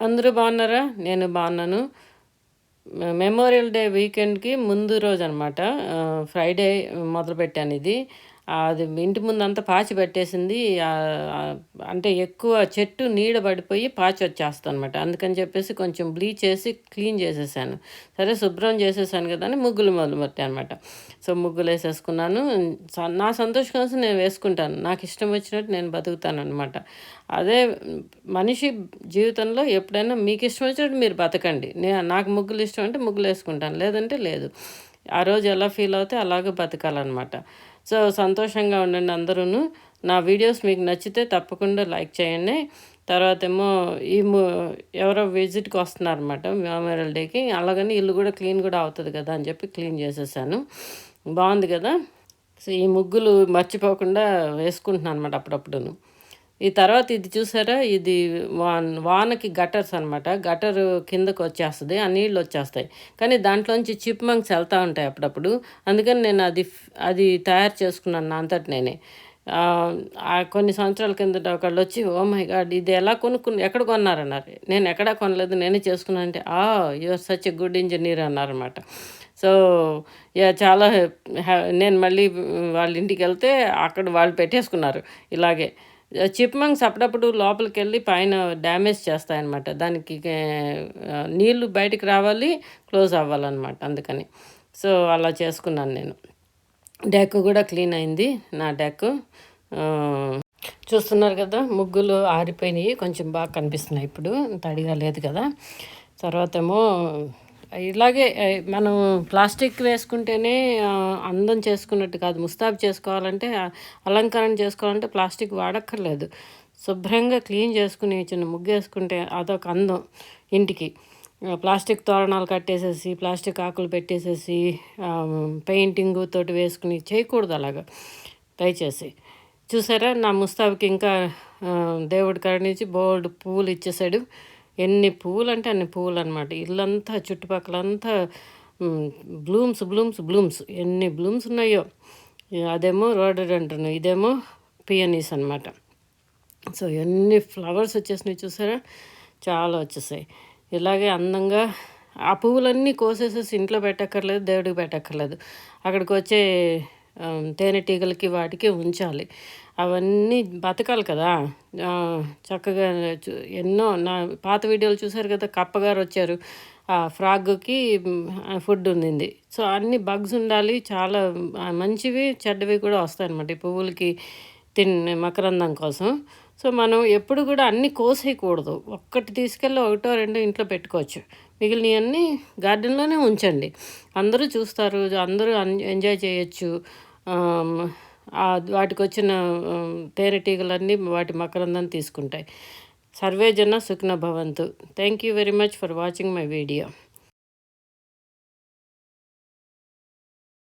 అందరూ బాగున్నారా? నేను బాగున్నాను. మెమోరియల్ డే వీకెండ్కి ముందు రోజు అనమాట ఫ్రైడే మొదలుపెట్టాను ఇది. అది ఇంటి ముందంతా పాచి పట్టేసింది. అంటే ఎక్కువ చెట్టు నీడ పడిపోయి పాచి వచ్చేస్తాను అనమాట అందుకని చెప్పేసి కొంచెం బ్లీచ్ చేసి క్లీన్ చేసేసాను. సరే శుభ్రం చేసేసాను కదా అని ముగ్గులు మొదలు పెట్టాను అనమాట సో ముగ్గులు వేసేసుకున్నాను. నా సంతోషం కోసం నేను వేసుకుంటాను. నాకు ఇష్టం వచ్చినట్టు నేను బతుకుతాను అనమాట అదే మనిషి జీవితంలో ఎప్పుడైనా మీకు ఇష్టం వచ్చినట్టు మీరు బతకండి. నే నాకు ముగ్గులు ఇష్టం అంటే ముగ్గులు వేసుకుంటాను. లేదంటే లేదు. ఆ రోజు ఎలా ఫీల్ అవుతే అలాగే బతకాలన్నమాట. సో సంతోషంగా ఉండండి అందరూ నా వీడియోస్ మీకు నచ్చితే తప్పకుండా లైక్ చేయండి. తర్వాత ఏమో ఈ ము- ఎవరో విజిట్కి వస్తున్నారనమాట మెమోరియల్ డేకి అలాగని ఇల్లు కూడా క్లీన్ కూడా అవుతుంది కదా అని చెప్పి క్లీన్ చేసేసాను. బాగుంది కదా? సో ఈ ముగ్గులు మర్చిపోకుండా వేసుకుంటున్నాను అనమాట అప్పుడప్పుడును. ఈ తర్వాత ఇది చూసారా? ఇది వాన్ వానకి గటర్స్ అనమాట గటర్ కిందకు వచ్చేస్తుంది ఆ నీళ్ళు వచ్చేస్తాయి. కానీ దాంట్లోంచి చిప్ మంక్స్ వెళ్తూ ఉంటాయి అప్పుడప్పుడు. అందుకని నేను అది అది తయారు చేసుకున్నాను నా అంతటి నేనే. కొన్ని సంవత్సరాల కిందట ఒకళ్ళు వచ్చి ఓ మై గాడ్ ఇది ఎలా కొనుక్కుని ఎక్కడ కొన్నారన్నారు? నేను ఎక్కడా కొనలేదు నేనే చేసుకున్నాను అంటే ఆ your such a good engineer అన్నారన్నమాట. So yeah చాలా నేను మళ్ళీ వాళ్ళ ఇంటికి వెళ్తే అక్కడ వాళ్ళు పెట్టేసుకున్నారు ఇలాగే. చిప్ మంగ్స్ అప్పుడప్పుడు లోపలికి వెళ్ళి పైన డ్యామేజ్ చేస్తాయన్నమాట. దానికి నీళ్ళు బయటకు రావాలి క్లోజ్ అవ్వాలన్నమాట. అందుకని. సో అలా చేసుకున్నాను నేను. డెక్ కూడా క్లీన్ అయింది నా డెక్ చూస్తున్నారు కదా ముగ్గులు ఆరిపోయినాయి కొంచెం బాగా కనిపిస్తున్నాయి ఇప్పుడు. తడిగా లేదు కదా. తర్వాత ఏమో ఇలాగే మనం ప్లాస్టిక్ వేసుకుంటేనే అందం చేసుకున్నట్టు కాదు. ముస్తాబు చేసుకోవాలంటే అలంకరణ చేసుకోవాలంటే ప్లాస్టిక్ వాడక్కర్లేదు. శుభ్రంగా క్లీన్ చేసుకుని చిన్న ముగ్గు వేసుకుంటే అదొక అందం ఇంటికి. ప్లాస్టిక్ తోరణాలు కట్టేసేసి ప్లాస్టిక్ ఆకులు పెట్టేసేసి పెయింటింగ్ తోటి వేసుకుని చేయకూడదు అలాగా. దయచేసి. చూసారా? నా ముస్తాబుకి ఇంకా దేవుడి కాడి నుంచి బోల్డ్ పువ్వులు ఇచ్చేసాడు ఎన్ని పువ్వులు అంటే అన్ని పువ్వులు అనమాట ఇల్లంతా చుట్టుపక్కలంతా బ్లూమ్స్ బ్లూమ్స్ బ్లూమ్స్. ఎన్ని బ్లూమ్స్ ఉన్నాయో. అదేమో రోడోడెండ్రన్ ఇదేమో పియనీస్ అనమాట సో ఎన్ని ఫ్లవర్స్ వచ్చేసినాయి చూసారా? చాలా వచ్చేసాయి. ఇలాగే అందంగా ఆ పువ్వులన్నీ కోసేసేసి ఇంట్లో పెట్టక్కర్లేదు దేవుడికి పెట్టక్కర్లేదు. అక్కడికి వచ్చే తేనెటీగలకి వాటికి ఉంచాలి. అవన్నీ బతకాలి కదా. చక్కగా ఎన్నో నా పాత వీడియోలు చూసారు కదా కప్పగారు వచ్చారు. ఆ ఫ్రాగ్కి ఫుడ్ ఉండింది. సో అన్ని బగ్స్ ఉండాలి చాలా మంచివి చెడ్డవి కూడా వస్తాయి అన్నమాట ఈ పువ్వులకి తిన్న మకరందం కోసం. సో మనం ఎప్పుడు కూడా అన్నీ కోసేయకూడదు. ఒక్కటి తీసుకెళ్ళి ఒకటో రెండో ఇంట్లో పెట్టుకోవచ్చు. మిగిలినవన్నీ గార్డెన్లోనే ఉంచండి. అందరూ చూస్తారు అందరూ ఎంజాయ్ చేయొచ్చు. వాటికి వచ్చిన తేనెటీగలన్నీ వాటి మకరందం తీసుకుంటాయి. సర్వేజన సుఖ్న భవంతు. Thank you very much for watching my video